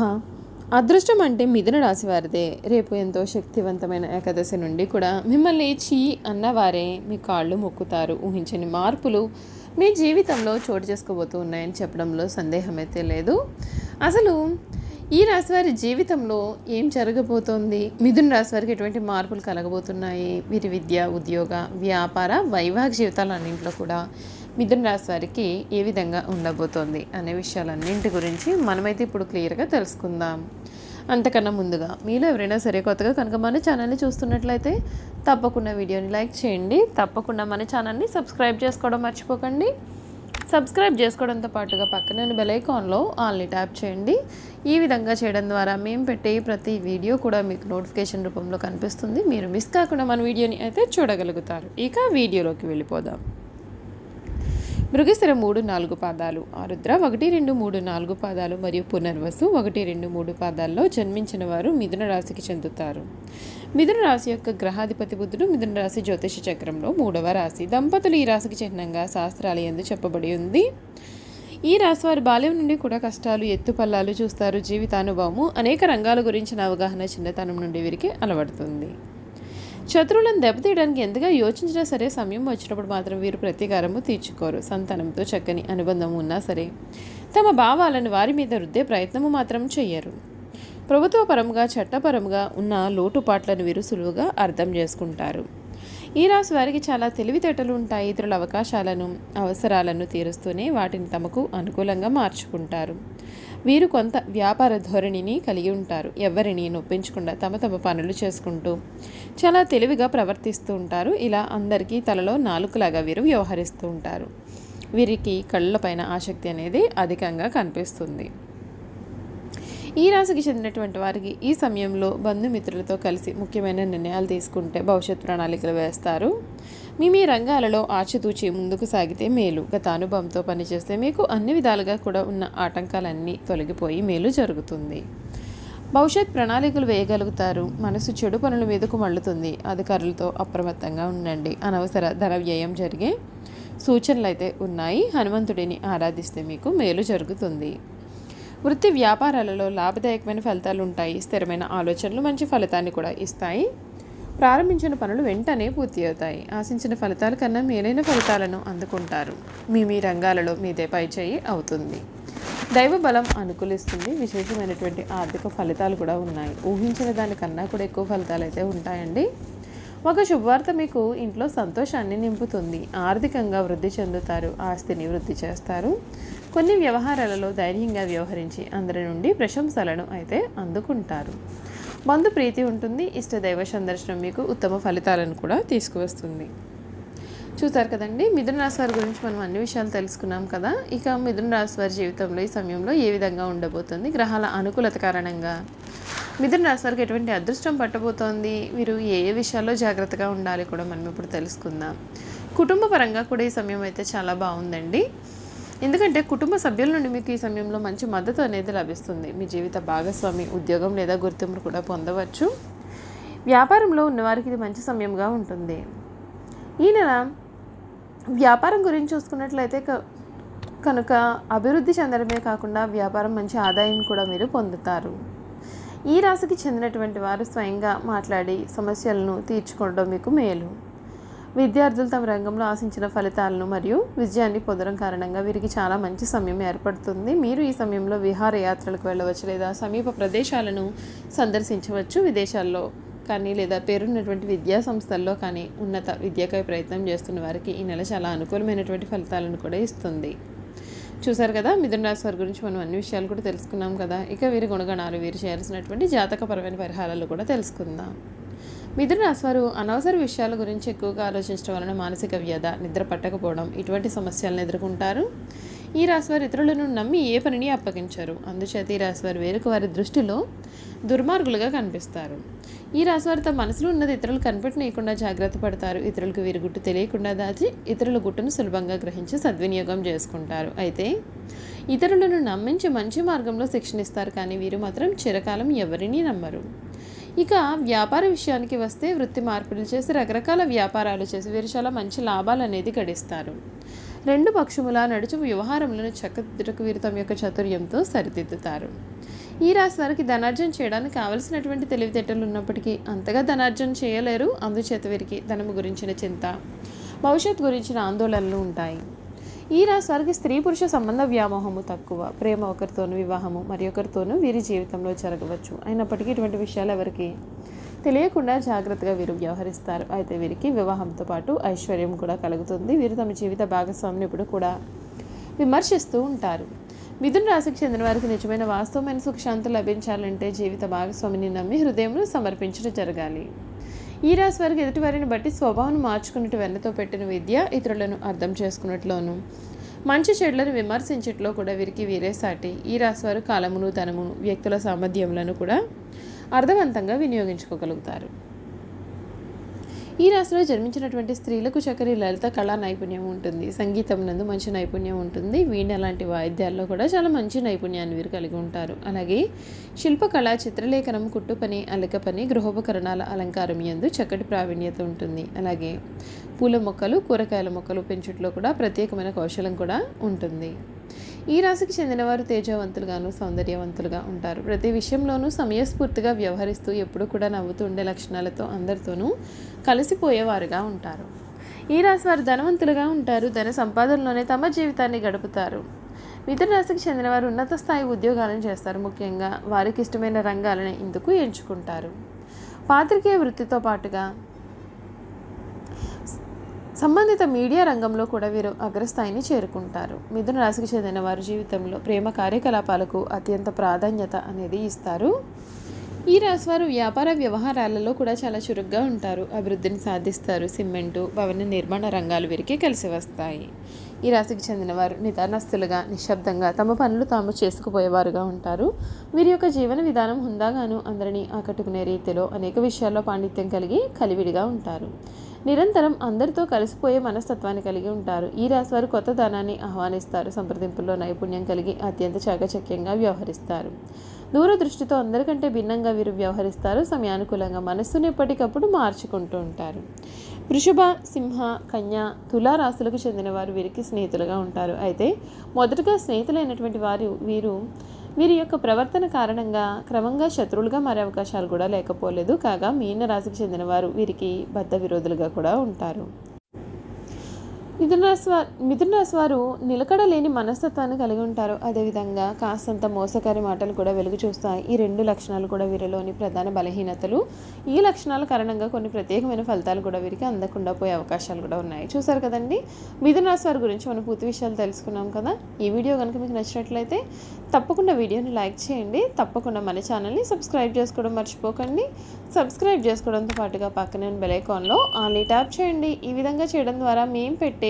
ఆహా. అదృష్టం అంటే మిథున రాశి వారిదే. రేపు ఎంతో శక్తివంతమైన ఏకాదశి నుండి కూడా మిమ్మల్ని చీ అన్నవారే మీ కాళ్ళు మొక్కుతారు. ఊహించని మార్పులు మీ జీవితంలో చోటు చేసుకోబోతూ ఉన్నాయని చెప్పడంలో సందేహం అయితే లేదు. అసలు ఈ రాశివారి జీవితంలో ఏం జరగబోతోంది? మిథున రాశి వారికి ఎటువంటి మార్పులు కలగబోతున్నాయి? వీరి విద్య ఉద్యోగ వ్యాపార వైవాహిక జీవితాలన్నింటిలో కూడా మిథున రాశి వారికి ఏ విధంగా ఉండబోతోంది అనే విషయాలన్నింటి గురించి మనమైతే ఇప్పుడు క్లియర్గా తెలుసుకుందాం. అంతకన్నా ముందుగా మీలో ఎవరైనా సరే కొత్తగా కనుక మన ఛానల్ని చూస్తున్నట్లయితే తప్పకుండా వీడియోని లైక్ చేయండి. తప్పకుండా మన ఛానల్ని సబ్స్క్రైబ్ చేసుకోవడం మర్చిపోకండి. సబ్స్క్రైబ్ చేసుకోవడంతో పాటుగా పక్కన బెలైకాన్లో ఆల్ని ట్యాప్ చేయండి. ఈ విధంగా చేయడం ద్వారా మేము పెట్టే ప్రతి వీడియో కూడా మీకు నోటిఫికేషన్ రూపంలో కనిపిస్తుంది. మీరు మిస్ కాకుండా మన వీడియోని అయితే చూడగలుగుతారు. ఇక వీడియోలోకి వెళ్ళిపోదాం. మృగశిర మూడు నాలుగు పాదాలు ఆరుద్ర ఒకటి రెండు మూడు నాలుగు పాదాలు మరియు పునర్వసు ఒకటి రెండు మూడు పాదాల్లో జన్మించిన వారు మిథున రాశికి చెందుతారు. మిథున రాశి యొక్క గ్రహాధిపతి బుద్ధుడు మిథున రాశి జ్యోతిష చక్రంలో మూడవ రాశి. దంపతులు ఈ రాశికి చిహ్నంగా శాస్త్రాలు ఎందు చెప్పబడి ఉంది. ఈ రాశి వారి బాల్యం నుండి కూడా కష్టాలు ఎత్తుపల్లాలు చూస్తారు. జీవితానుభవము అనేక రంగాల గురించిన అవగాహన చిన్నతనం నుండి వీరికి అలవడుతుంది. శత్రువులను దెబ్బతీయడానికి ఎంతగా యోచించినా సరే సమయం వచ్చినప్పుడు మాత్రం వీరు ప్రతీకారము తీర్చుకోరు. సంతానంతో చక్కని అనుబంధం ఉన్నా సరే తమ భావాలను వారి మీద రుద్దే ప్రయత్నము మాత్రం చెయ్యరు. ప్రభుత్వపరంగా చట్టపరంగా ఉన్న లోటుపాట్లను వీరు సులువుగా అర్థం చేసుకుంటారు. ఈ రాశి వారికి చాలా తెలివితేటలు ఉంటాయి ఇతరుల అవకాశాలను అవసరాలను తీరుస్తూనే వాటిని తమకు అనుకూలంగా మార్చుకుంటారు. వీరు కొంత వ్యాపార ధోరణిని కలిగి ఉంటారు. ఎవరిని నొప్పించకుండా తమ తమ పనులు చేసుకుంటూ చాలా తెలివిగా ప్రవర్తిస్తూ ఉంటారు. ఇలా అందరికీ తలలో నాలుకలాగా వీరు వ్యవహరిస్తూ ఉంటారు. వీరికి కళ్ళపైన ఆసక్తి అనేది అధికంగా కనిపిస్తుంది. ఈ రాశికి చెందినటువంటి వారికి ఈ సమయంలో బంధుమిత్రులతో కలిసి ముఖ్యమైన నిర్ణయాలు తీసుకుంటే భవిష్యత్ ప్రణాళికలు వేస్తారు. మీ మీ రంగాలలో ఆచితూచి ముందుకు సాగితే మేలు. గత అనుభవంతో పనిచేస్తే మీకు అన్ని విధాలుగా కూడా ఉన్న ఆటంకాలన్నీ తొలగిపోయి మేలు జరుగుతుంది. భవిష్యత్ ప్రణాళికలు వేయగలుగుతారు. మనసు చెడు పనుల మీదకు మళ్ళుతుంది. అధికారులతో అప్రమత్తంగా ఉండండి. అనవసర ధన వ్యయం జరిగే సూచనలు అయితే ఉన్నాయి. హనుమంతుడిని ఆరాధిస్తే మీకు మేలు జరుగుతుంది. వృత్తి వ్యాపారాలలో లాభదాయకమైన ఫలితాలు ఉంటాయి. స్థిరమైన ఆలోచనలు మంచి ఫలితాన్ని కూడా ఇస్తాయి. ప్రారంభించిన పనులు వెంటనే పూర్తి అవుతాయి. ఆశించిన ఫలితాల కన్నా మేలైన ఫలితాలను అందుకుంటారు. మీ మీ రంగాలలో మీదే పై చేయి అవుతుంది. దైవ బలం అనుకూలిస్తుంది. విశేషమైనటువంటి ఆర్థిక ఫలితాలు కూడా ఉన్నాయి. ఊహించిన దానికన్నా కూడా ఎక్కువ ఫలితాలు అయితే ఉంటాయండి. ఒక శుభవార్త మీకు ఇంట్లో సంతోషాన్ని నింపుతుంది. ఆర్థికంగా వృద్ధి చెందుతారు. ఆస్తిని వృద్ధి చేస్తారు. కొన్ని వ్యవహారాలలో ధైర్యంగా వ్యవహరించి అందరి నుండి ప్రశంసలను అయితే అందుకుంటారు. బంధు ప్రీతి ఉంటుంది ఇష్టదైవ సందర్శనం మీకు ఉత్తమ ఫలితాలను కూడా తీసుకువస్తుంది. చూసారు కదండి మిథున రాశి వారి గురించి మనం అన్ని విషయాలు తెలుసుకున్నాం కదా. ఇక మిథున రాశి వారి జీవితంలో ఈ సమయంలో ఏ విధంగా ఉండబోతుంది? గ్రహాల అనుకూలత కారణంగా. మిథున రాశి వారికి ఎటువంటి అదృష్టం పట్టబోతోంది? మీరు ఏ ఏ విషయాల్లో జాగ్రత్తగా ఉండాలి కూడా మనం ఇప్పుడు తెలుసుకుందాం. కుటుంబ పరంగా కూడా ఈ సమయం అయితే చాలా బాగుందండి. ఎందుకంటే కుటుంబ సభ్యుల నుండి మీకు ఈ సమయంలో మంచి మద్దతు అనేది లభిస్తుంది. మీ జీవిత భాగస్వామి ఉద్యోగం లేదా గుర్తింపు కూడా పొందవచ్చు. వ్యాపారంలో ఉన్నవారికి ఇది మంచి సమయంగా ఉంటుంది. ఈ నెల వ్యాపారం గురించి చూసుకున్నట్లయితే క- కనుక అభివృద్ధి చెందడమే కాకుండా వ్యాపారం మంచి ఆదాయం కూడా మీరు పొందుతారు. ఈ రాశికి చెందినటువంటి వారు స్వయంగా మాట్లాడి సమస్యలను తీర్చుకోవడం మీకు మేలు. విద్యార్థులు తమ రంగంలో ఆశించిన ఫలితాలను మరియు విజయాన్ని పొందడం కారణంగా వీరికి చాలా మంచి సమయం ఏర్పడుతుంది. మీరు ఈ సమయంలో విహారయాత్రలకు వెళ్ళవచ్చు లేదా సమీప ప్రదేశాలను సందర్శించవచ్చు. విదేశాల్లో కానీ లేదా పేరున్నటువంటి విద్యా సంస్థల్లో కానీ ఉన్నత విద్యకై ప్రయత్నం చేస్తున్న వారికి ఈ నెల చాలా అనుకూలమైనటువంటి ఫలితాలను కూడా ఇస్తుంది. చూసారు కదా మిథున రాశి వారి గురించి మనం అన్ని విషయాలు కూడా తెలుసుకున్నాం కదా. ఇక వీరి గుణగణాలు వీరు చేయాల్సినటువంటి జాతకపరమైన పరిహారాలు కూడా తెలుసుకుందాం. మిథున రాశివారు అనవసర విషయాల గురించి ఎక్కువగా ఆలోచించడం వలన మానసిక వ్యధ నిద్ర పట్టకపోవడం ఇటువంటి సమస్యలను ఎదుర్కొంటారు. ఈ రాశివారు ఇతరులను నమ్మి ఏ పనిని అప్పగించారు. అందుచేత ఈ రాశివారు వేరొక వారి దృష్టిలో దుర్మార్గులుగా కనిపిస్తారు. ఈ రాశివారు తమ మనసులో ఉన్నది ఇతరులు కనిపెట్టనీయకుండా జాగ్రత్త పడతారు. ఇతరులకు వీరి గుట్టు తెలియకుండా దాచి ఇతరుల గుట్టును సులభంగా గ్రహించి సద్వినియోగం చేసుకుంటారు. అయితే ఇతరులను నమ్మించి మంచి మార్గంలో శిక్షణ ఇస్తారు కానీ వీరు మాత్రం చిరకాలం ఎవరినీ నమ్మరు. ఇక వ్యాపార విషయానికి వస్తే వృత్తి మార్పులు చేసి రకరకాల వ్యాపారాలు చేసి వీరు చాలా మంచి లాభాలు అనేది గడిస్తారు. రెండు పక్షముల నడుచు వ్యవహారములను చక్కదిద్దటకు వీరు తమ యొక్క చతుర్యంతో సరిదిద్దుతారు. ఈ రాశి వారికి ధనార్జన చేయడానికి కావలసినటువంటి తెలివితేటలు ఉన్నప్పటికీ అంతగా ధనార్జన చేయలేరు. అందుచేత వీరికి ధనము గురించిన చింత భవిష్యత్ గురించిన ఆందోళనలు ఉంటాయి. ఈ రాశి వారికి స్త్రీ పురుష సంబంధ వ్యామోహము తక్కువ ప్రేమ ఒకరితోనూ వివాహము మరి ఒకరితోనూ వీరి జీవితంలో జరగవచ్చు. అయినప్పటికీ ఇటువంటి విషయాలు ఎవరికి తెలియకుండా జాగ్రత్తగా వీరు వ్యవహరిస్తారు. అయితే వీరికి వివాహంతో పాటు ఐశ్వర్యం కూడా కలుగుతుంది. వీరు తమ జీవిత భాగస్వామిని ఇప్పుడు కూడా విమర్శిస్తూ ఉంటారు. మిథున రాశికి చెందిన వారికి నిజమైన వాస్తవమైన సుఖశాంతి లభించాలంటే జీవిత భాగస్వామిని నమ్మి హృదయంలో సమర్పించడం జరగాలి. ఈ రాశి వారికి ఎదుటివారిని బట్టి స్వభావం మార్చుకున్నట్టు వెన్నతో పెట్టిన విద్య ఇతరులను అర్థం చేసుకున్నట్లోను. మంచి చెడులను విమర్శించట్లో కూడా వీరికి వీరే సాటి ఈ రాశి వారు కాలమును తనము వ్యక్తుల సామర్థ్యములను కూడా అర్థవంతంగా వినియోగించుకోగలుగుతారు. ఈ రాశిలో జన్మించినటువంటి స్త్రీలకు చక్కని లలిత కళా నైపుణ్యం ఉంటుంది. సంగీతం నందు మంచి నైపుణ్యం ఉంటుంది. వీణ లాంటి వాయిద్యాల్లో కూడా చాలా మంచి నైపుణ్యాన్ని వీరు కలిగి ఉంటారు. అలాగే శిల్పకళ చిత్రలేఖనం కుట్టు పని అలక పని గృహోపకరణాల అలంకారం ఎందు చక్కటి ప్రావీణ్యత ఉంటుంది. అలాగే పూల మొక్కలు కూరగాయల మొక్కలు పెంచుట్లో కూడా ప్రత్యేకమైన కౌశలం కూడా ఉంటుంది. ఈ రాశికి చెందినవారు తేజవంతులుగాను సౌందర్యవంతులుగా ఉంటారు. ప్రతి విషయంలోనూ సమయస్ఫూర్తిగా వ్యవహరిస్తూ ఎప్పుడూ కూడా నవ్వుతూ ఉండే లక్షణాలతో అందరితోనూ కలిసిపోయేవారుగా ఉంటారు. ఈ రాశి వారు ధనవంతులుగా ఉంటారు. ధన సంపాదనలోనే తమ జీవితాన్ని గడుపుతారు. మిథున రాశికి చెందినవారు ఉన్నత స్థాయి ఉద్యోగాలను చేస్తారు. ముఖ్యంగా వారికి ఇష్టమైన రంగాలను ఇందుకు ఎంచుకుంటారు. పాత్రికేయ వృత్తితో పాటుగా సంబంధిత మీడియా రంగంలో కూడా వీరు అగ్రస్థాయిని చేరుకుంటారు. మిథున రాశికి చెందిన వారి జీవితంలో ప్రేమ కార్యకలాపాలకు అత్యంత ప్రాధాన్యత అనేది ఇస్తారు. ఈ రాశి వారు వ్యాపార వ్యవహారాలలో కూడా చాలా చురుగ్గా ఉంటారు. అభివృద్ధిని సాధిస్తారు. సిమెంటు భవన నిర్మాణ రంగాలు వీరికి కలిసి వస్తాయి. ఈ రాశికి చెందిన వారు నిదానస్తులుగా నిశ్శబ్దంగా తమ పనులు తాము చేసుకుపోయేవారుగా ఉంటారు. వీరి యొక్క జీవన విధానం హుందాగాను అందరినీ ఆకట్టుకునే రీతిలో అనేక విషయాల్లో పాండిత్యం కలిగి కలివిడిగా ఉంటారు. నిరంతరం అందరితో కలిసిపోయే మనస్తత్వాన్ని కలిగి ఉంటారు. ఈ రాశి వారు కొత్త ధనాన్ని ఆహ్వానిస్తారు. సంప్రదింపుల్లో నైపుణ్యం కలిగి అత్యంత చాకచక్యంగా వ్యవహరిస్తారు. దూరదృష్టితో అందరికంటే భిన్నంగా వీరు వ్యవహరిస్తారు. సమయానుకూలంగా మనస్సును ఎప్పటికప్పుడు మార్చుకుంటూ ఉంటారు. వృషభ సింహ కన్య తులా రాశులకు చెందిన వారు వీరికి స్నేహితులుగా ఉంటారు. అయితే మొదటగా స్నేహితులైనటువంటి వారు వీరు వీరి యొక్క ప్రవర్తన కారణంగా క్రమంగా శత్రువులుగా మారే అవకాశాలు కూడా లేకపోలేదు. కాగా మీన రాశికి చెందిన వారు వీరికి బద్ధ విరోధులుగా కూడా ఉంటారు. మిథున రాశి వారు నిలకడ లేని వారు మనస్తత్వాన్ని కలిగి ఉంటారు. అదేవిధంగా కాస్తంత మోసకారి మాటలు కూడా వెలుగు చూస్తాయి. ఈ రెండు లక్షణాలు కూడా వీరిలోని ప్రధాన బలహీనతలు. ఈ లక్షణాల కారణంగా కొన్ని ప్రత్యేకమైన ఫలితాలు కూడా వీరికి అందకుండా పోయే అవకాశాలు కూడా ఉన్నాయి. చూసారు కదండి? మిథున రాశి వారి గురించి మనం పూర్తి విషయాలు తెలుసుకున్నాం కదా? ఈ వీడియో కనుక మీకు నచ్చినట్లయితే తప్పకుండా వీడియోని లైక్ చేయండి. తప్పకుండా మన ఛానల్ని సబ్స్క్రైబ్ చేసుకోవడం మర్చిపోకండి. సబ్స్క్రైబ్ చేసుకోవడంతో పాటుగా పక్కనే బెల్ ఐకాన్లో ఆన్లీ ట్యాప్ చేయండి. ఈ విధంగా చేయడం ద్వారా మేము పెట్టే